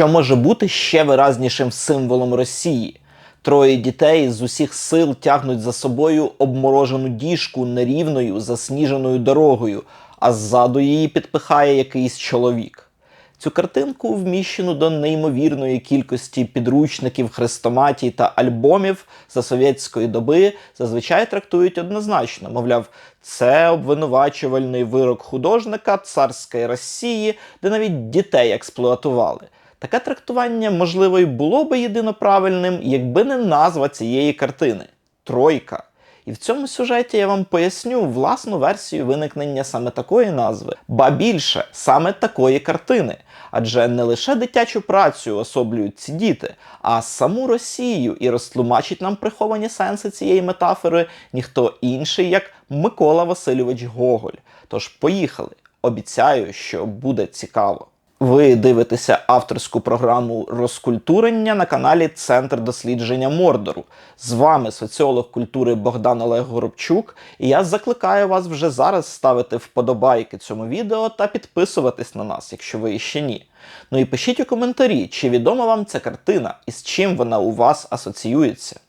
Що може бути ще виразнішим символом Росії? Троє дітей з усіх сил тягнуть за собою обморожену діжку нерівною засніженою дорогою, а ззаду її підпихає якийсь чоловік. Цю картинку, вміщену до неймовірної кількості підручників, хрестоматій та альбомів за совєтської доби, зазвичай трактують однозначно. Мовляв, це обвинувачувальний вирок художника царської Росії, де навіть дітей експлуатували. Таке трактування, можливо, й було би єдино правильним, якби не назва цієї картини Тройка. І в цьому сюжеті я вам поясню власну версію виникнення саме такої назви, ба більше саме такої картини. Адже не лише дитячу працю особлюють ці діти, а саму Росію і розтлумачить нам приховані сенси цієї метафори ніхто інший, як Микола Васильович Гоголь. Тож поїхали. Обіцяю, що буде цікаво. Ви дивитеся авторську програму розкультурення на каналі Центр дослідження Мордору. З вами соціолог культури Богдан Олег Горобчук, і я закликаю вас вже зараз ставити вподобайки цьому відео та підписуватись на нас, якщо ви ще ні. Ну і пишіть у коментарі, чи відома вам ця картина і з чим вона у вас асоціюється.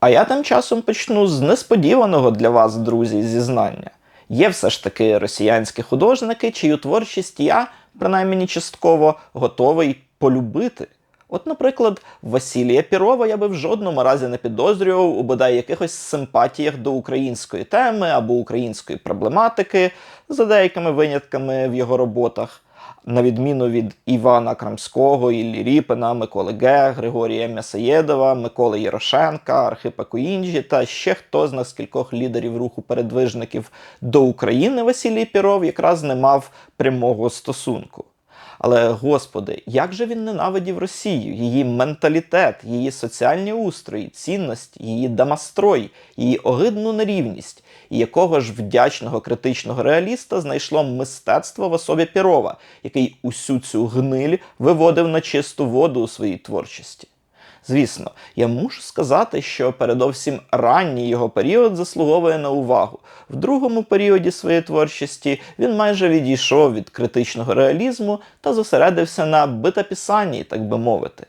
А я тим часом почну з несподіваного для вас, друзі, зізнання. Є все ж таки росіянські художники, чию творчість я, принаймні частково, готовий полюбити. От, наприклад, Василія Пірова я би в жодному разі не підозрював у бодай якихось симпатіях до української теми або української проблематики, за деякими винятками в його роботах. На відміну від Івана Крамського, Іллі Ріпина, Миколи Ге, Григорія М'ясоєдова, Миколи Ярошенка, Архипа Куінджі та ще хто з нас кількох лідерів руху передвижників до України Василій Піров якраз не мав прямого стосунку. Але, господи, як же він ненавидів Росію, її менталітет, її соціальні устрої, цінності, її дамастрой, її огидну нерівність, і якого ж вдячного критичного реаліста знайшло мистецтво в особі Пірова, який усю цю гниль виводив на чисту воду у своїй творчості. Звісно, я мушу сказати, що передовсім ранній його період заслуговує на увагу. В другому періоді своєї творчості він майже відійшов від критичного реалізму та зосередився на битописанні, так би мовити.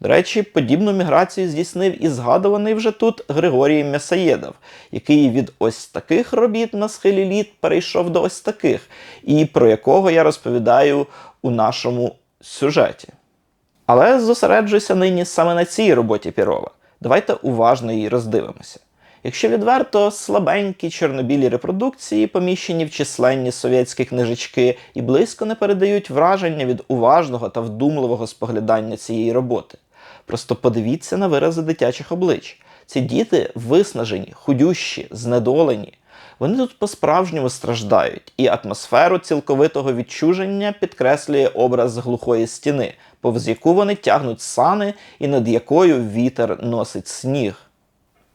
До речі, подібну міграцію здійснив і згадуваний вже тут Григорій М'ясаєдов, який від ось таких робіт на схилі літ перейшов до ось таких, і про якого я розповідаю у нашому сюжеті. Але зосереджуюся нині саме на цій роботі Пірова. Давайте уважно її роздивимося. Якщо відверто, слабенькі чорнобілі репродукції, поміщені в численні совєтські книжечки, і близько не передають враження від уважного та вдумливого споглядання цієї роботи. Просто подивіться на вирази дитячих облич. Ці діти виснажені, худющі, знедолені. Вони тут по-справжньому страждають, і атмосферу цілковитого відчуження підкреслює образ глухої стіни, повз яку вони тягнуть сани і над якою вітер носить сніг.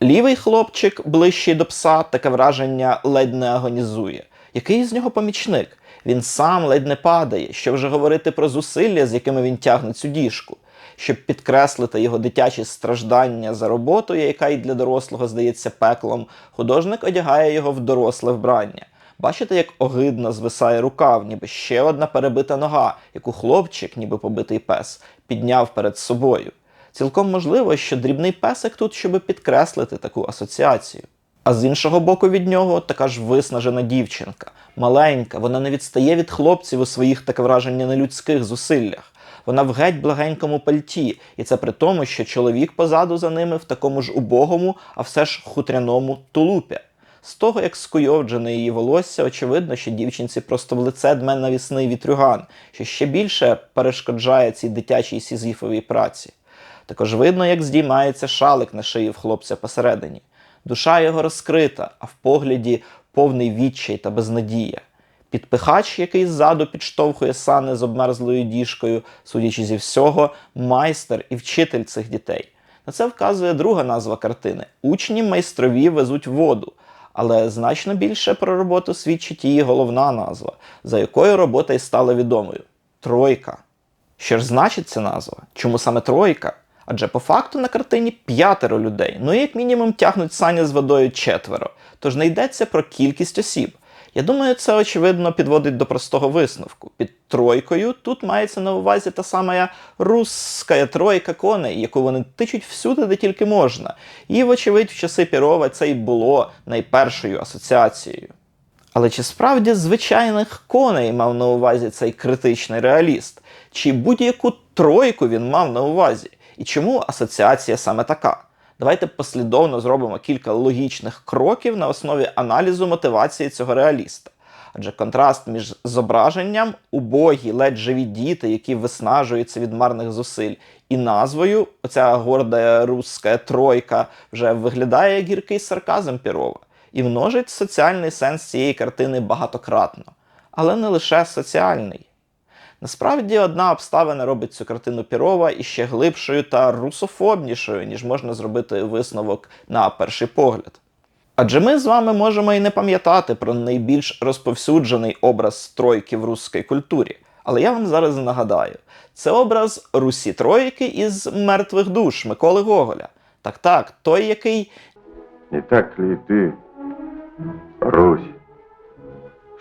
Лівий хлопчик, ближчий до пса, таке враження ледь не агонізує. Який з нього помічник? Він сам ледь не падає, що вже говорити про зусилля, з якими він тягне цю діжку. Щоб підкреслити його дитячі страждання за роботою, яка й для дорослого здається пеклом, художник одягає його в доросле вбрання. Бачите, як огидно звисає рукав, ніби ще одна перебита нога, яку хлопчик, ніби побитий пес, підняв перед собою. Цілком можливо, що дрібний песик тут, щоб підкреслити таку асоціацію. А з іншого боку від нього така ж виснажена дівчинка, маленька, вона не відстає від хлопців у своїх таке враження нелюдських зусиллях. Вона в геть благенькому пальті, і це при тому, що чоловік позаду за ними в такому ж убогому, а все ж хутряному тулупі. З того, як скуйовджене її волосся, очевидно, що дівчинці просто в лице дме навісний вітрюган, що ще більше перешкоджає цій дитячій сізіфовій праці. Також видно, як здіймається шалик на шиї в хлопця посередині. Душа його розкрита, а в погляді повний відчай та безнадія. Підпихач, який ззаду підштовхує сани з обмерзлою діжкою, судячи зі всього, майстер і вчитель цих дітей. На це вказує друга назва картини: учні майстрові везуть воду. Але значно більше про роботу свідчить її головна назва, за якою робота й стала відомою тройка. Що ж значить ця назва? Чому саме тройка? Адже по факту на картині п'ятеро людей, ну і як мінімум тягнуть сані з водою четверо. Тож не йдеться про кількість осіб. Я думаю, це очевидно підводить до простого висновку. Під тройкою тут мається на увазі та сама русська тройка коней, яку вони тичуть всюди, де тільки можна. І, вочевидь, в часи Пірова це й було найпершою асоціацією. Але чи справді звичайних коней мав на увазі цей критичний реаліст? Чи будь-яку тройку він мав на увазі? І чому асоціація саме така? Давайте послідовно зробимо кілька логічних кроків на основі аналізу мотивації цього реаліста. Адже контраст між зображенням убогі, ледь живі діти, які виснажуються від марних зусиль, і назвою, оця горда руська тройка, вже виглядає як гіркий сарказм Пірова і множить соціальний сенс цієї картини багатократно, але не лише соціальний. Насправді, одна обставина робить цю картину Пірова іще глибшою та русофобнішою, ніж можна зробити висновок на перший погляд. Адже ми з вами можемо і не пам'ятати про найбільш розповсюджений образ тройки в русській культурі. Але я вам зараз нагадаю: це образ Русі Тройки із мертвих душ Миколи Гоголя. Так так, той, який Не так ли и ты, Русь,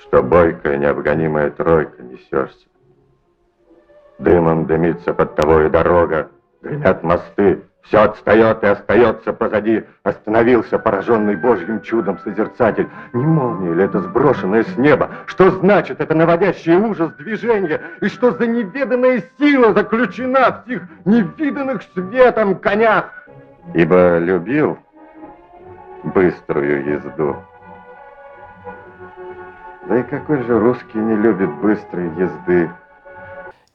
что бойкая необгонимая тройка несешься? Дымом дымится под тобой дорога, гремят мосты, все отстает и остается позади. Остановился пораженный Божьим чудом созерцатель. Не молния ли это сброшенное с неба? Что значит это наводящее ужас движение? И что за неведанная сила заключена в тех невиданных светом конях? Ибо любил быструю езду. Да и какой же русский не любит быстрой езды?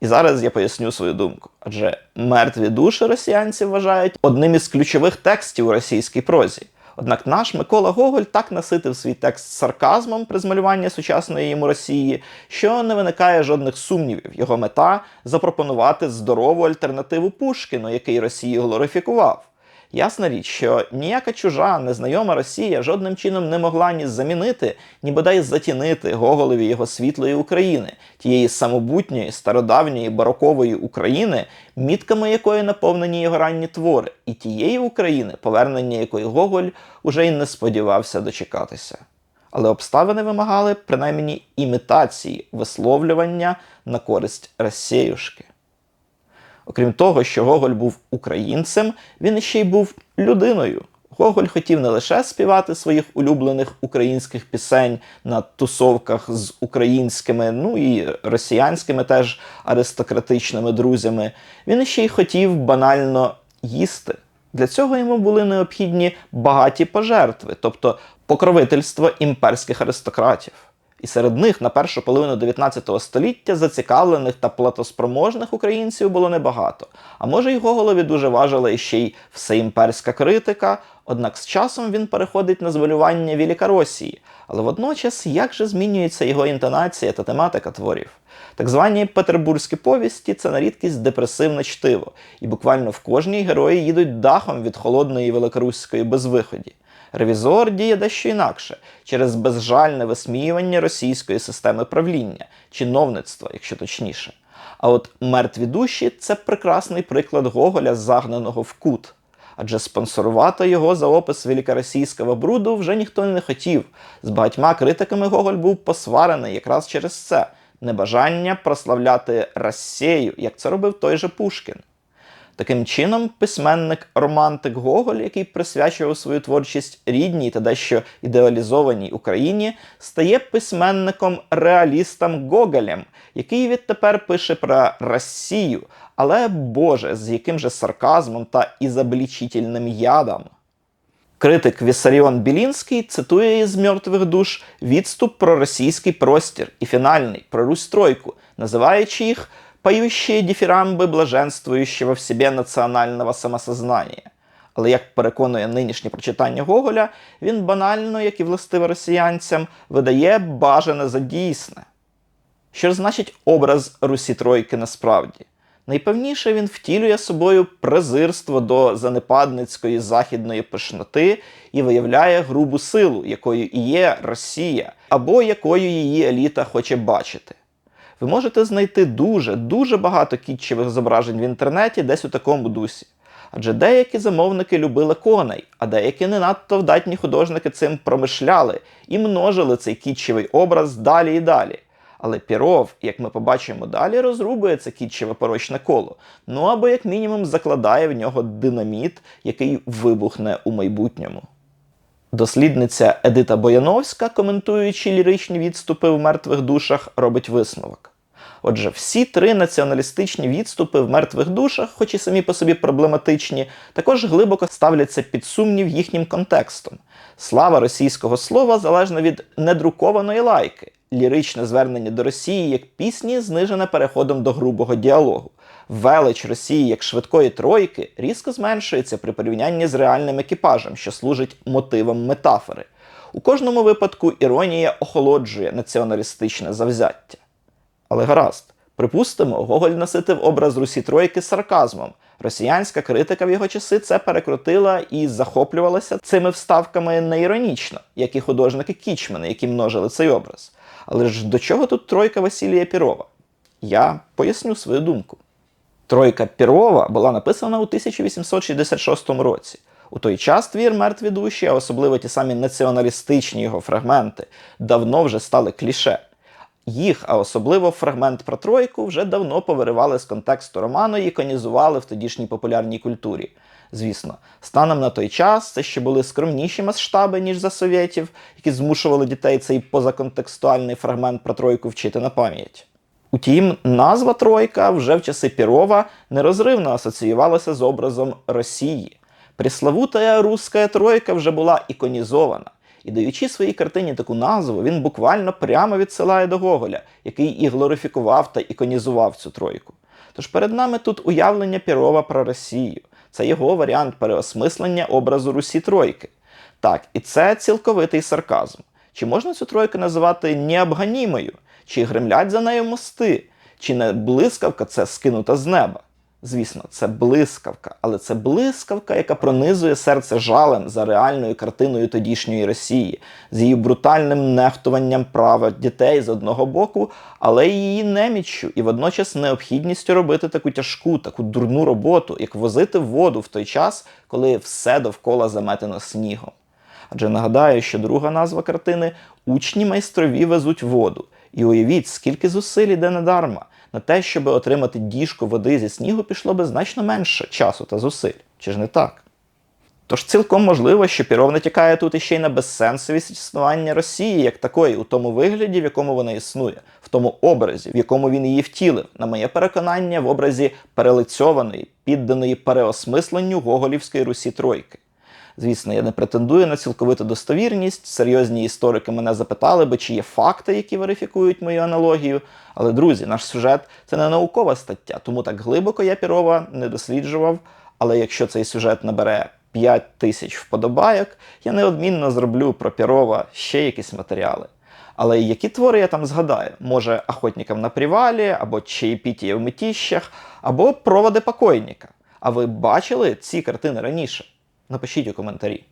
І зараз я поясню свою думку. Адже мертві душі росіянці вважають одним із ключових текстів у російській прозі. Однак наш Микола Гоголь так наситив свій текст сарказмом при змалюванні сучасної йому Росії, що не виникає жодних сумнівів. Його мета запропонувати здорову альтернативу Пушкіну, який Росію глорифікував. Ясна річ, що ніяка чужа, незнайома Росія жодним чином не могла ні замінити, ні бодай затінити Гоголеві його світлої України, тієї самобутньої, стародавньої барокової України, мітками якої наповнені його ранні твори, і тієї України, повернення якої Гоголь уже й не сподівався дочекатися. Але обставини вимагали принаймні імітації висловлювання на користь Росіюшки. Окрім того, що Гоголь був українцем, він ще й був людиною. Гоголь хотів не лише співати своїх улюблених українських пісень на тусовках з українськими, ну і росіянськими теж аристократичними друзями. Він ще й хотів банально їсти. Для цього йому були необхідні багаті пожертви, тобто покровительство імперських аристократів. І серед них на першу половину 19 століття зацікавлених та платоспроможних українців було небагато. А може й Гоголові дуже важила ще й всеімперська критика, однак з часом він переходить на звалювання Великоросії. Але водночас як же змінюється його інтонація та тематика творів? Так звані петербурзькі повісті це на рідкість депресивне чтиво, і буквально в кожній герої їдуть дахом від холодної великоруської безвиході. Ревізор діє дещо інакше через безжальне висміювання російської системи правління, чиновництва, якщо точніше. А от мертві душі це прекрасний приклад Гоголя, загнаного в кут. Адже спонсорувати його за опис великоросійського бруду вже ніхто не хотів. З багатьма критиками Гоголь був посварений якраз через це небажання прославляти Росію, як це робив той же Пушкін. Таким чином, письменник-романтик Гоголь, який присвячував свою творчість рідній та дещо ідеалізованій Україні, стає письменником-реалістом Гоголем, який відтепер пише про Росію, але Боже, з яким же сарказмом та ізоблічительним ядом. Критик Вісаріон Білінський цитує із мертвих душ відступ про російський простір і фінальний про Русь Тройку, називаючи їх поющие дифірамби блаженствующего в себе національного самосознання. Але як переконує нинішнє прочитання Гоголя, він банально, як і властиво росіянцям, видає бажане за дійсне. Що ж значить образ Русі Тройки насправді? Найпевніше він втілює собою презирство до занепадницької західної пишноти і виявляє грубу силу, якою і є Росія, або якою її еліта хоче бачити. Ви можете знайти дуже, дуже багато кітчевих зображень в інтернеті десь у такому дусі. Адже деякі замовники любили коней, а деякі не надто вдатні художники цим промишляли і множили цей кітчевий образ далі і далі. Але Піров, як ми побачимо далі, розрубує це кітчеве порочне коло. Ну або як мінімум закладає в нього динаміт, який вибухне у майбутньому. Дослідниця Едита Бояновська, коментуючи ліричні відступи в мертвих душах, робить висновок. Отже, всі три націоналістичні відступи в мертвих душах, хоч і самі по собі проблематичні, також глибоко ставляться під сумнів їхнім контекстом. Слава російського слова залежна від недрукованої лайки, ліричне звернення до Росії як пісні, знижене переходом до грубого діалогу. Велич Росії як швидкої тройки різко зменшується при порівнянні з реальним екіпажем, що служить мотивом метафори. У кожному випадку іронія охолоджує націоналістичне завзяття. Але гаразд, припустимо, Гоголь наситив образ Русі Тройки сарказмом. Росіянська критика в його часи це перекрутила і захоплювалася цими вставками не іронічно, як і художники Кічмани, які множили цей образ. Але ж до чого тут тройка Василія Пірова? Я поясню свою думку. Тройка Пірова була написана у 1866 році. У той час твір мертві душі, а особливо ті самі націоналістичні його фрагменти, давно вже стали кліше. Їх, а особливо фрагмент про тройку, вже давно повиривали з контексту роману і іконізували в тодішній популярній культурі. Звісно, станом на той час це ще були скромніші масштаби, ніж за совєтів, які змушували дітей цей позаконтекстуальний фрагмент про тройку вчити на пам'ять. Утім, назва Тройка вже в часи Пірова нерозривно асоціювалася з образом Росії. Пресловутая руська тройка вже була іконізована. І даючи своїй картині таку назву, він буквально прямо відсилає до Гоголя, який і глорифікував та іконізував цю тройку. Тож перед нами тут уявлення Пірова про Росію. Це його варіант переосмислення образу Русі Тройки. Так, і це цілковитий сарказм. Чи можна цю тройку називати необганімою? Чи гремлять за нею мости? Чи не блискавка це скинута з неба? Звісно, це блискавка, але це блискавка, яка пронизує серце жалем за реальною картиною тодішньої Росії, з її брутальним нехтуванням права дітей з одного боку, але й її неміччю і водночас необхідністю робити таку тяжку, таку дурну роботу, як возити воду в той час, коли все довкола заметено снігом. Адже нагадаю, що друга назва картини учні майстрові везуть воду. І уявіть, скільки зусиль іде недарма. На те, щоб отримати діжку води зі снігу, пішло би значно менше часу та зусиль. Чи ж не так? Тож цілком можливо, що Піров натякає тут іще й на безсенсовість існування Росії як такої, у тому вигляді, в якому вона існує, в тому образі, в якому він її втілив, на моє переконання, в образі перелицьованої, підданої переосмисленню Гоголівської Русі Тройки. Звісно, я не претендую на цілковиту достовірність. Серйозні історики мене запитали би, чи є факти, які верифікують мою аналогію. Але, друзі, наш сюжет це не наукова стаття, тому так глибоко я Пірова не досліджував. Але якщо цей сюжет набере 5 тисяч вподобайок, я неодмінно зроблю про Пірова ще якісь матеріали. Але які твори я там згадаю? Може, охотникам на привалі, або чаєпітія в метіщах, або проводи покойника. А ви бачили ці картини раніше? Напишіть у коментарі.